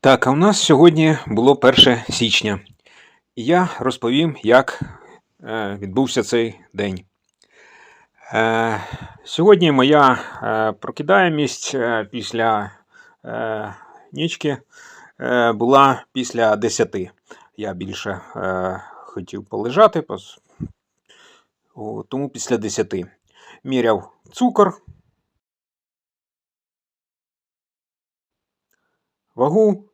Так, а у нас сьогодні було 1 січня. І я розповім, як е, відбувся цей день. Е, сьогодні моя е, прокидаємість після нічки була після 10. Я більше хотів полежати, тому після 10. Міряв цукор, вагу,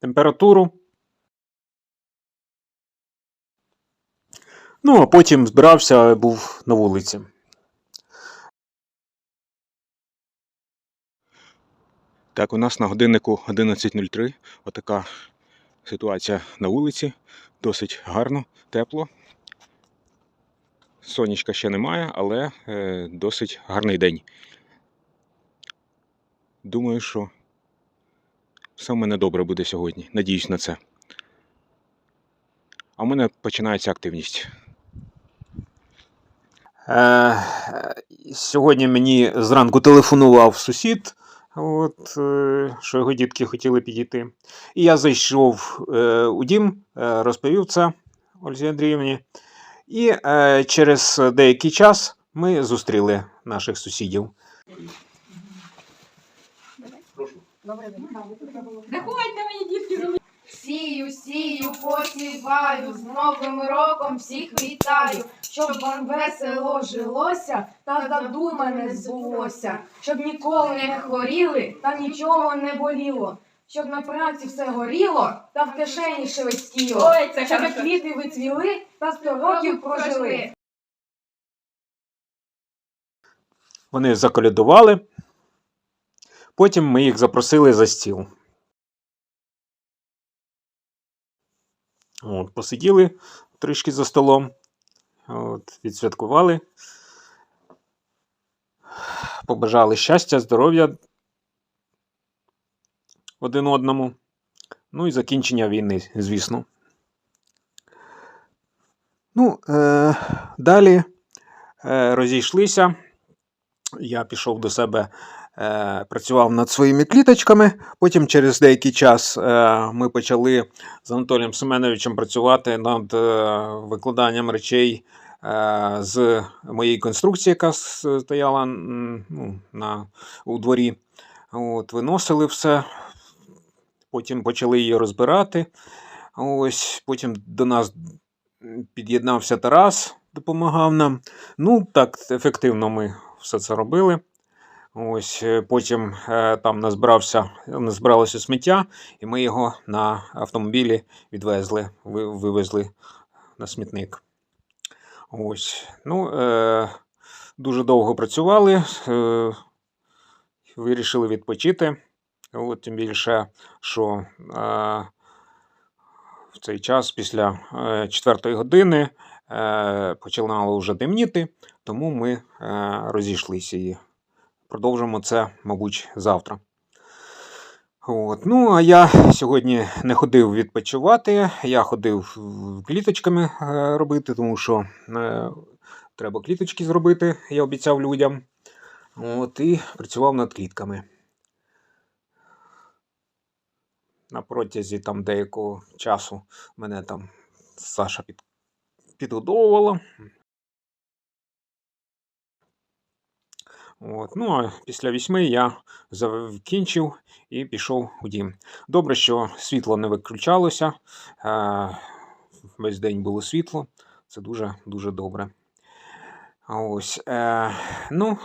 температуру. Ну, а потім збирався, був на вулиці. Так, у нас на годиннику 11.03. Отака ситуація на вулиці. Досить гарно, тепло. Сонечка ще немає, але е, досить гарний день. Думаю, що все в мене добре буде сьогодні. Надіюсь на це. А в мене починається активність. Е, сьогодні мені зранку телефонував сусід, от, е, що його дітки хотіли підійти. І я зайшов е, у дім, е, розповів це Ользі Андріївні. І е, через деякий час ми зустріли наших сусідів. Заходьте мені, дітки, Сію, сію, посіваю, з Новим роком всіх вітаю, щоб вам весело жилося та задумане збулося, щоб ніколи не хворіли та нічого не боліло, щоб на праці все горіло та в кишені шелестіло, Ой, це щоб хорошо. квіти вицвіли та сто років прожили. Вони заколядували. Потім ми їх запросили за стіл. От, посиділи трішки за столом. От, відсвяткували. Побажали щастя, здоров'я один одному. Ну і закінчення війни, звісно. Ну, е, далі е, розійшлися. Я пішов до себе, працював над своїми кліточками. Потім, через деякий час, е, ми почали з Анатолієм Семеновичем працювати над е, викладанням речей е, з моєї конструкції, яка стояла ну, на, у дворі. От, виносили все, потім почали її розбирати. Ось, потім до нас під'єднався Тарас, допомагав нам. Ну, так ефективно ми все це робили. Ось е, потім е, там назбирався, назбиралося сміття, і ми його на автомобілі відвезли, вивезли на смітник. Ось. Ну, е, дуже довго працювали, е, вирішили відпочити. От, тим більше, що е, в цей час, після е, 4 години, е, починало вже темніти, тому ми е, розійшлися і продовжимо це, мабуть, завтра. От. Ну, а я сьогодні не ходив відпочивати, я ходив кліточками е, робити, тому що е, треба кліточки зробити, я обіцяв людям. От, і працював над клітками. На протязі там деякого часу мене там Саша під, підгодовувала. От. Ну, а після вісьми я закінчив і пішов у дім. Добре, що світло не виключалося. Е, весь день було світло. Це дуже дуже добре. Ось. Е, ну,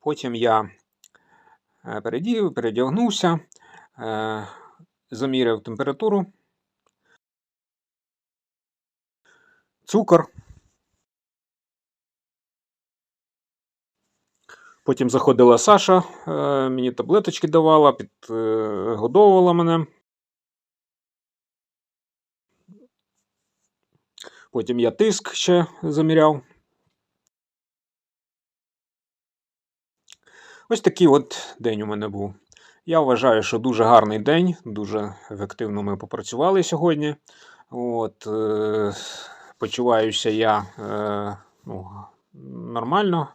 потім я е, передів, передягнувся, заміряв температуру. Цукор. Потім заходила Саша, е, мені таблеточки давала, підгодовувала мене. Потім я тиск ще заміряв. Ось такий от день у мене був. Я вважаю, що дуже гарний день, дуже ефективно ми попрацювали сьогодні. От, е, почуваюся я е, ну, нормально,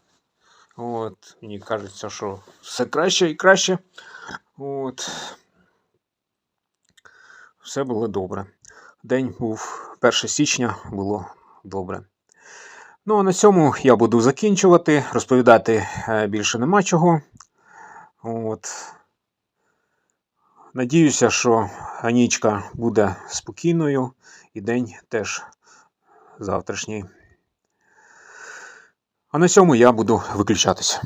От, мені кажеться, що все краще і краще. От. Все було добре. День був 1 січня, було добре. Ну, а на цьому я буду закінчувати. Розповідати е, більше нема чого. От. Надіюся, що Анічка буде спокійною і день теж завтрашній. А на цьому я буду виключатися.